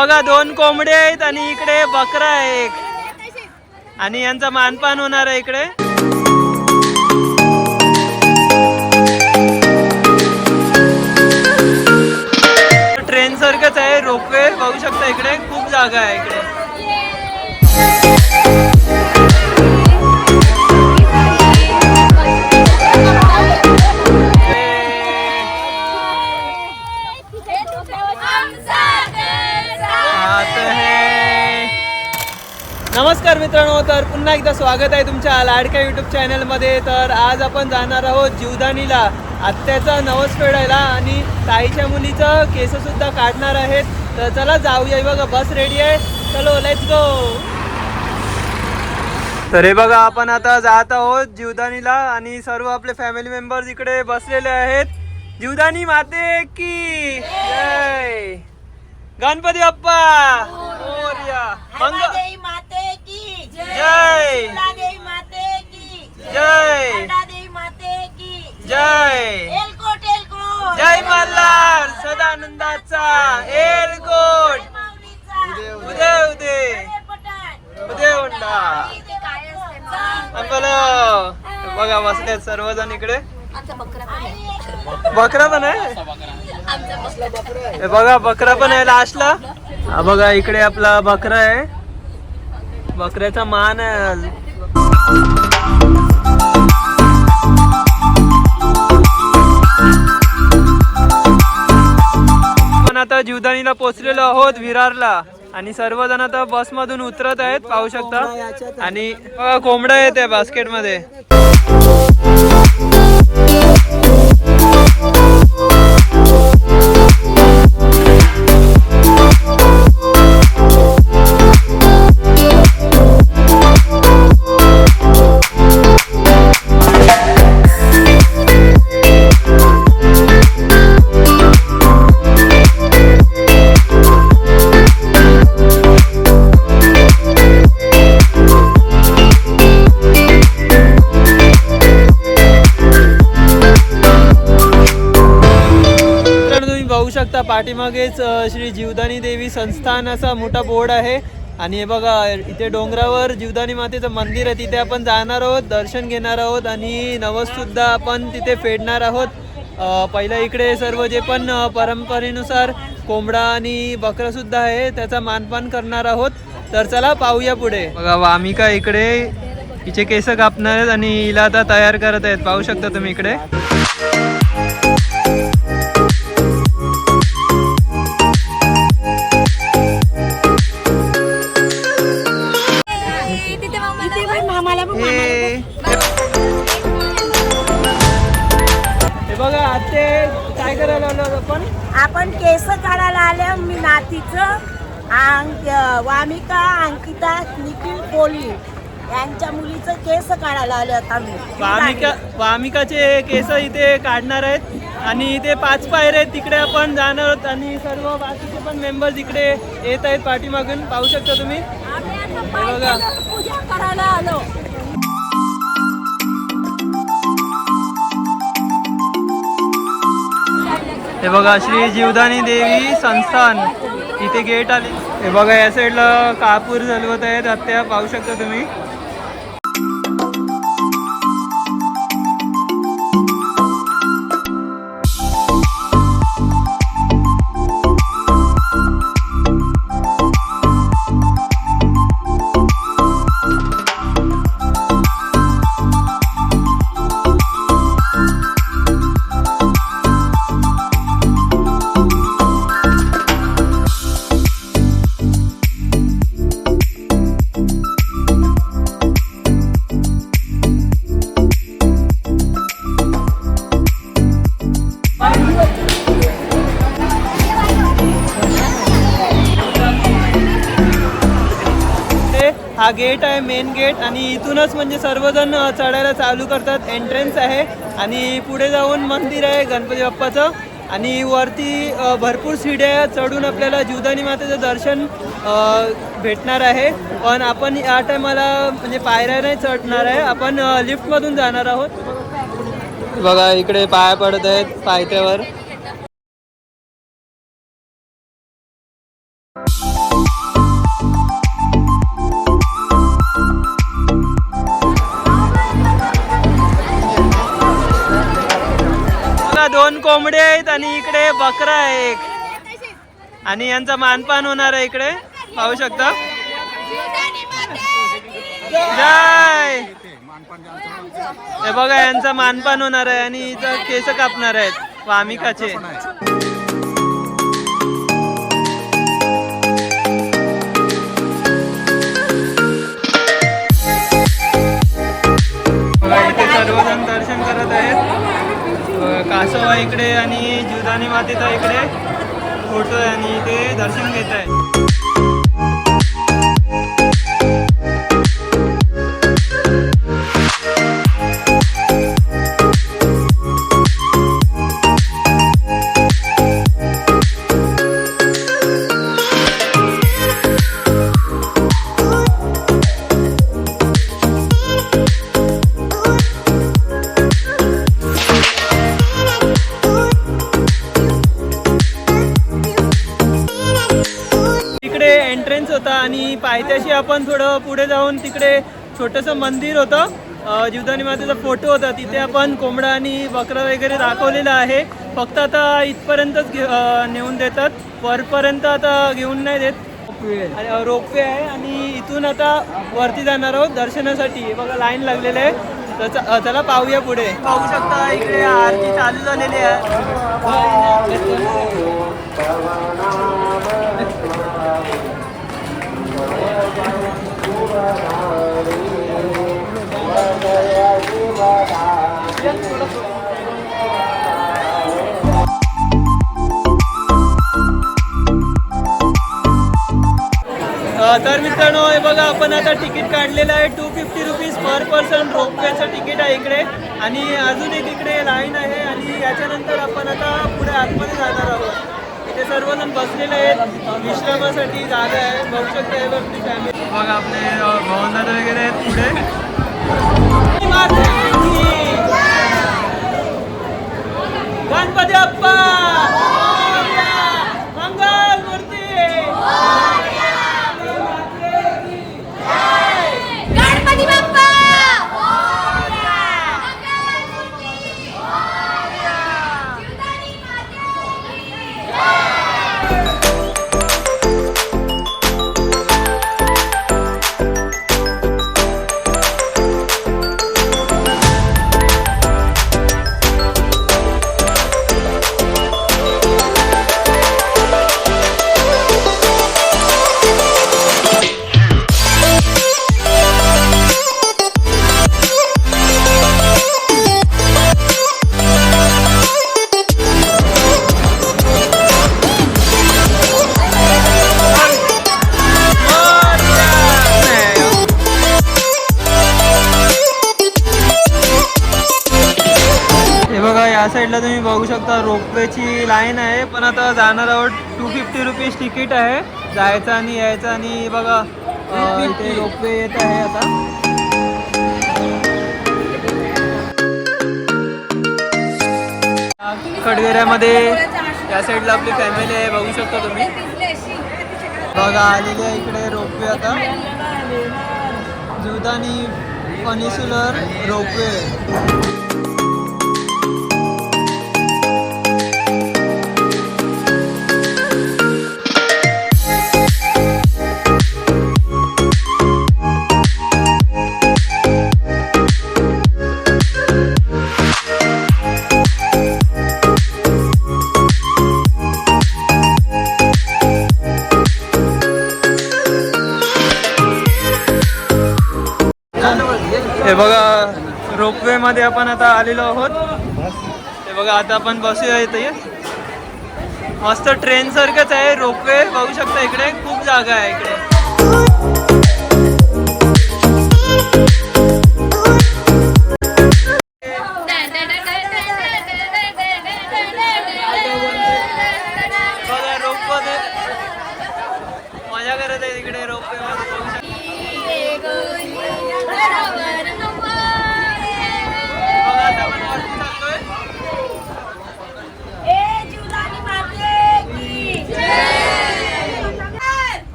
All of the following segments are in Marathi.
बघा दोन कोंबडे आहेत आणि इकडे बकरा आहे एक. आणि यांचा मानपान होणार आहे इकडे. ट्रेन सारखंच आहे रोपवे बघू शकता इकडे. खूप जागा आहे इकडे. नमस्कार मित्रांनो तर पुन्हा एकदा स्वागत आहे तुमच्या लाडक्या युट्यूब चॅनलमध्ये तर आज आपण जाणार आहोत जीवदानीला. आत्याचा नवस फेडायला आणि ताईच्या मुलीचं केस सुद्धा काढणार आहेत. तर चला जाऊया. हे बघा बस रेडी आहे. चलो लेट्स गो तर हे बघा आपण आता जात आहोत जीवदानीला आणि सर्व आपले फॅमिली मेंबर्स इकडे बसलेले आहेत. जीवदानी माते की. गणपती बाप्पा. मोरया मंग देवी माते की। जय। देवी माते की। जय। देवी माते की। जय। एलकोट एलकोट जय मल्हार सदानंदाचा। एलकोट उदे उदे उदे उंडा बोलो। बघा बसले सर्वजण इकडे. बकरा पण आहे. हे बघा बकरा पण आहे लास्टला. हा बघा इकडे आपला बकरा आहे. बकऱ्याचा मान आहे आज. पण आता जीवदानीला पोचलेलो आहोत विरारला आणि सर्वजण आता बस मधून उतरत आहेत पाहू शकता. आणि बघा, कोंबडा बास्केटमध्ये पाठीमागेच श्री जीवदानी देवी संस्थान असा मोठा बोर्ड आहे. आणि हे बघा इथे डोंगरावर जीवदानी मातेचं मंदिर आहे. तिथे आपण जाणार आहोत दर्शन घेणार आहोत आणि नवससुद्धा आपण तिथे फेडणार आहोत. अ, पहिला इकडे सर्व जे पण परंपरेनुसार कोंबडा आणि बकरासुद्धा आहे त्याचा मानपान करणार आहोत. तर चला पाहूया पुढे. बघा वामिका इकडे हिचे केस कापणार आहेत आणि हिला आता तयार करत आहेत. पाहू शकता तुम्ही इकडे. आते काय करायला आलो आहोत आपण? आपण केस काढायला आले मी नातीचं अंक- वामिका अंकिता निखिल कोली यांच्या मुलीचं केस काढायला आले होता मी. वामिका वामिकाचे केस इथे काढणार आहेत आणि इथे पाच पायरे आहेत. तिकडे आपण जाणार आहोत आणि सर्व बाकीचे पण मेंबर्स इकडे येत आहेत पाठीमागून. पाहू शकता तुम्ही? आता बघा. पूजा करायला आलो. हे बघा श्री जीवदानी देवी संस्थान. इथे गेट आले. हे बघा या साईडला कापूर चालवत आहेत. आत्या पाहू शकता तुम्ही. मेन गेट आणि इथूनच म्हणजे सर्वजण चढायला चालू करतात. एंट्रन्स आहे आणि पुढे जाऊन मंदिर आहे गणपती बाप्पाचं. आणि वरती भरपूर शिड्या चढून आपल्याला जीवदानी मातेचं दर्शन भेटणार आहे. पण आपण या टायमाला म्हणजे पायऱ्या नाही चढणार आहे. आपण लिफ्टमधून जाणार आहोत. बघा इकडे पाया पडत आहेत पायथ्यावर. कोंबडे आहेत आणि इकडे बकरा आहे एक आणि यांचा मानपान होणार आहे इकडे. पाहू शकता. जय! हे बघा यांचा मानपान होणार आहे आणि इथं केस कापणार आहेत. वामिकाचे. इथे सर्वजण दर्शन करत आहेत. कासवा इकडे आणि जुदानी मातेचा इकडे फोटो आहे आणि इथे दर्शन घेत आहे. पुढे जाऊन तिकडे छोटंसं मंदिर होतं. जीवधानी जीवदानी मातेचा फोटो होता. तिथे आपण कोंबडा आणि बकरा वगैरे दाखवलेला आहे. फक्त आता इथपर्यंतच घे- नेऊन देतात. वरपर्यंत आता घेऊन नाही देत. रोपवे आहे आणि इथून आता वरती जाणार आहोत दर्शनासाठी. बघा लाईन लागलेली आहे. तर चला पाहूया पुढे. पाहू शकता इकडे आरती चालू झालेली आहे. तर मित्रांनो हे बघा आपण आता तिकीट काढलेलं आहे. Two fifty rupees per person रोपवेचं ticket आहे इकडे. आणि अजून एक इकडे लाईन आहे आणि याच्यानंतर आपण आता पुढे आतमध्ये जाणार आहोत. सर्वजण बसलेले आहेत. विश्रामासाठी जागा आहे. बघू शकता हे बघ फॅमिली बघा आपले भावंडं वगैरे आहेत पुढे. तुम्ही बघू शकता रोपवेची लाईन आहे पण आता जाणार आहोत टू फिफ्टी रुपीज तिकीट आहे. जायचं आणि यायचं आणि बघा इथे रोपवे येत आहे आता. खडगेऱ्यामध्ये या साईडला आपली फॅमिली आहे बघू शकता तुम्ही. बघा आलेली आहे इकडे रोपवे आता. जुदानी पनिसुलर रोपवे. रोपवे मध्ये आपण आता आलेलो आहोत. ते बघा आता आपण बसूया इथे. मस्त ट्रेन सारखंच आहे. रोपवे बघू शकता इकडे. खूप जागा आहे इकडे.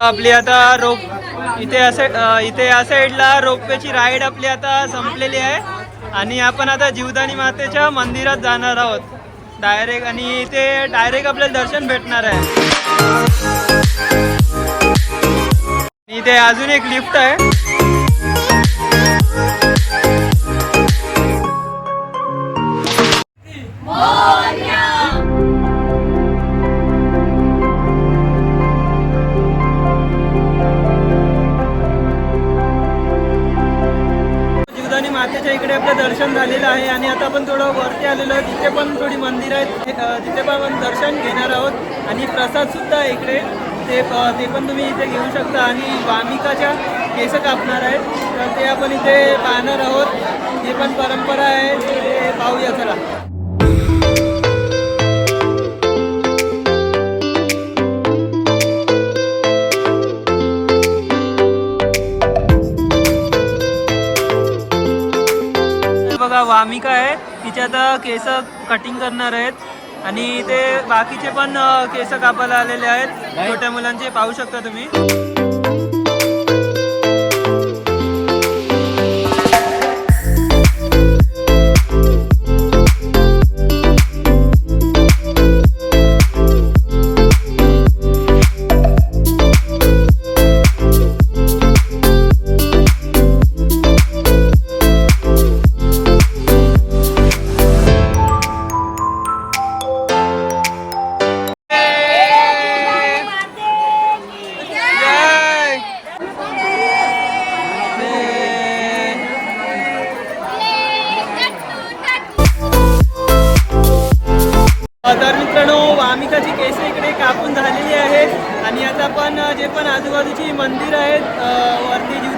आपली आता रोप इथे असे इथे या साईडला रोपवेची राईड आपली आता संपलेली आहे. आणि आपण आता जीवदानी मातेच्या मंदिरात जाणार आहोत. डायरेक्ट आणि इथे डायरेक्ट आपल्याला दर्शन भेटणार आहे. इथे अजून एक लिफ्ट आहे. जीवदानी दर्शन झालेलं आहे आणि आता आपण थोडं वरती आलेलो आहे. तिथे पण थोडी मंदिर आहेत. ते- तिथे पण आपण दर्शन घेणार आहोत. आणि प्रसाद सुद्धा इकडे. ते ते पण तुम्ही इथे घेऊ शकता. आणि वामिकाच्या केस कापणार आहेत तर ते आपण इथे पाहणार आहोत. ही पण परंपरा आहे. ते पाहूया चला. हे बघा वामिका आहे. तिचे आता केस कटिंग करणार आहेत. आणि ते बाकीचे पण केस कापायला आलेले आहेत. छोट्या मुलांचे पाहू शकता तुम्ही.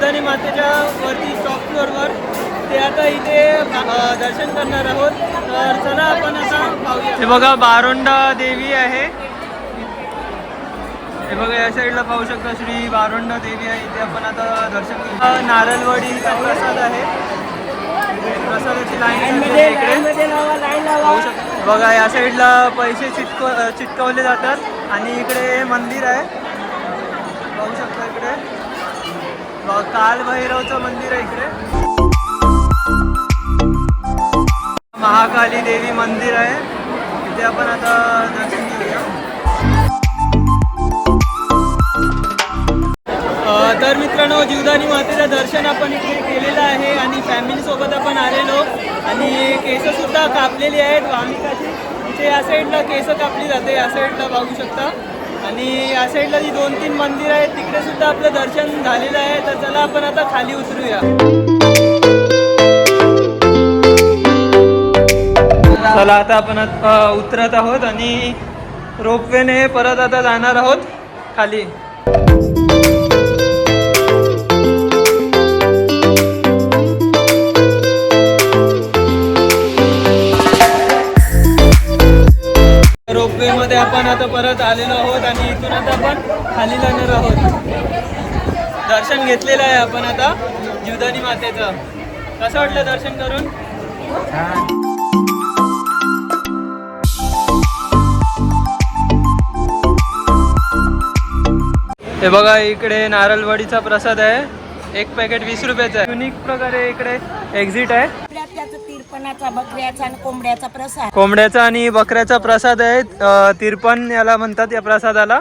जीवदानी मातेच्या वरती टॉप फ्लोअरवर ते आता इथे दर्शन करणार आहोत. तर चला आपण आता पाहूया. हे बघा बारोंडा देवी आहे. हे बघा या साईडला पाहू शकता श्री बारोंडा देवी आहे. इथे आपण आता दर्शन करू. हा नारळवाडीचा प्रसाद आहे. प्रसादाची लाईन इकडे. पाहू शकता. बघा या साईडला पैसे चिटकव चिटकवले जातात. आणि इकडे मंदिर आहे. पाहू शकता इकडे. कालभैरवचं मंदिर आहे इकडे. महाकाली देवी मंदिर आहे. तिथे आपण आता दर्शन घेऊया. तर मित्रांनो जीवदानी मातेचं दर्शन आपण इकडे केलेलं आहे आणि फॅमिलीसोबत आपण आलेलो. आणि केस सुद्धा कापलेली आहेत. वामिकाची. इथे या साईडला केस कापली जाते. या साईडला बघू शकता. आणि या साईडला जी दोन तीन मंदिर आहेत तिकडे सुद्धा आपलं दर्शन झालेलं आहे. तर चला आपण आता खाली उतरूया. चला आता आपण आता उतरत आहोत आणि रोपवेने परत आता जाणार आहोत खाली. मध्ये आपण आता परत आलेलो आहोत आणि इथून आता आपण खाली जाणार आहोत. दर्शन घेतलेलं आहे आपण आता जीवदानी मातेचं. कसं वाटलं दर्शन करून? हे बघा इकडे नारळवाडीचा प्रसाद आहे. एक पॅकेट वीस रुपयाचा आहे. युनिक प्रकारे इकडे एक्झिट आहे. त्याचा तिरपणाचा बकऱ्याचा आणि कोंबड्याचा प्रसाद. कोंबड्याचा आणि बकऱ्याचा प्रसाद आहे तिरपन तिरपण याला म्हणतात या प्रसादाला.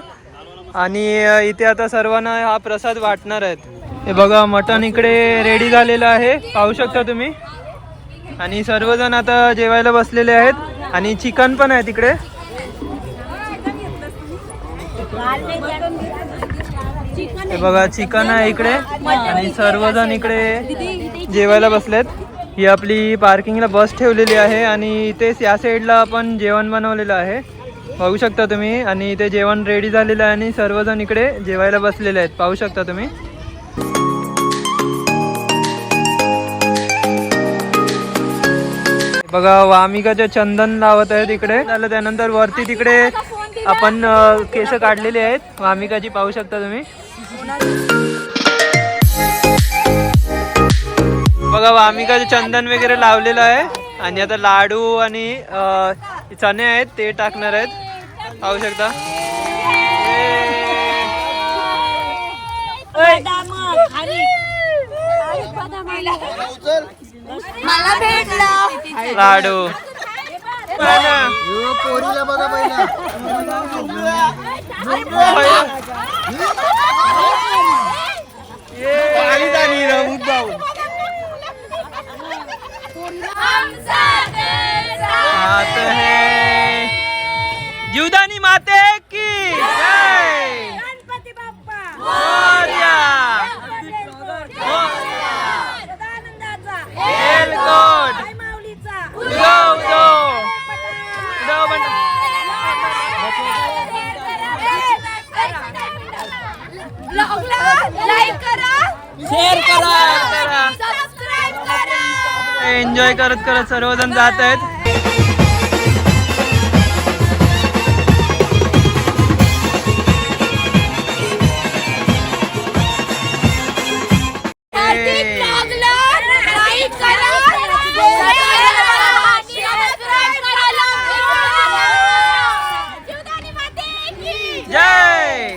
आणि इथे आता सर्वांना हा प्रसाद वाटणार आहेत. हे बघा मटण इकडे रेडी झालेलं आहे. पाहू शकता तुम्ही? आणि सर्वजण आता जेवायला बसलेले आहेत. आणि चिकन पण आहे तिकडे. हे बघा चिकन आहे इकडे. आणि सर्वजण इकडे जेवायला बसलेत. ही आपली पार्किंगला बस ठेवलेली आहे आणि इथेच या साईडला आपण जेवण बनवलेलं आहे. पाहू शकता तुम्ही आणि इथे जेवण रेडी झालेलं आहे आणि सर्वजण इकडे जेवायला बसलेले आहेत. पाहू शकता तुम्ही. बघा वामिकाचे चंदन लावत आहेत इकडे. झालं त्यानंतर वरती तिकडे आपण केस काढलेले आहेत. वामिकाची पाहू शकता तुम्ही. बघा वामिकाचे चंदन वगैरे लावलेलं आहे. आणि आता लाडू आणि चणे आहेत ते टाकणार आहेत. पाहू शकता. बदाम खारी. मला भेटलं. लाडू. एन्जॉय करत करत सर्वजण जात आहेत.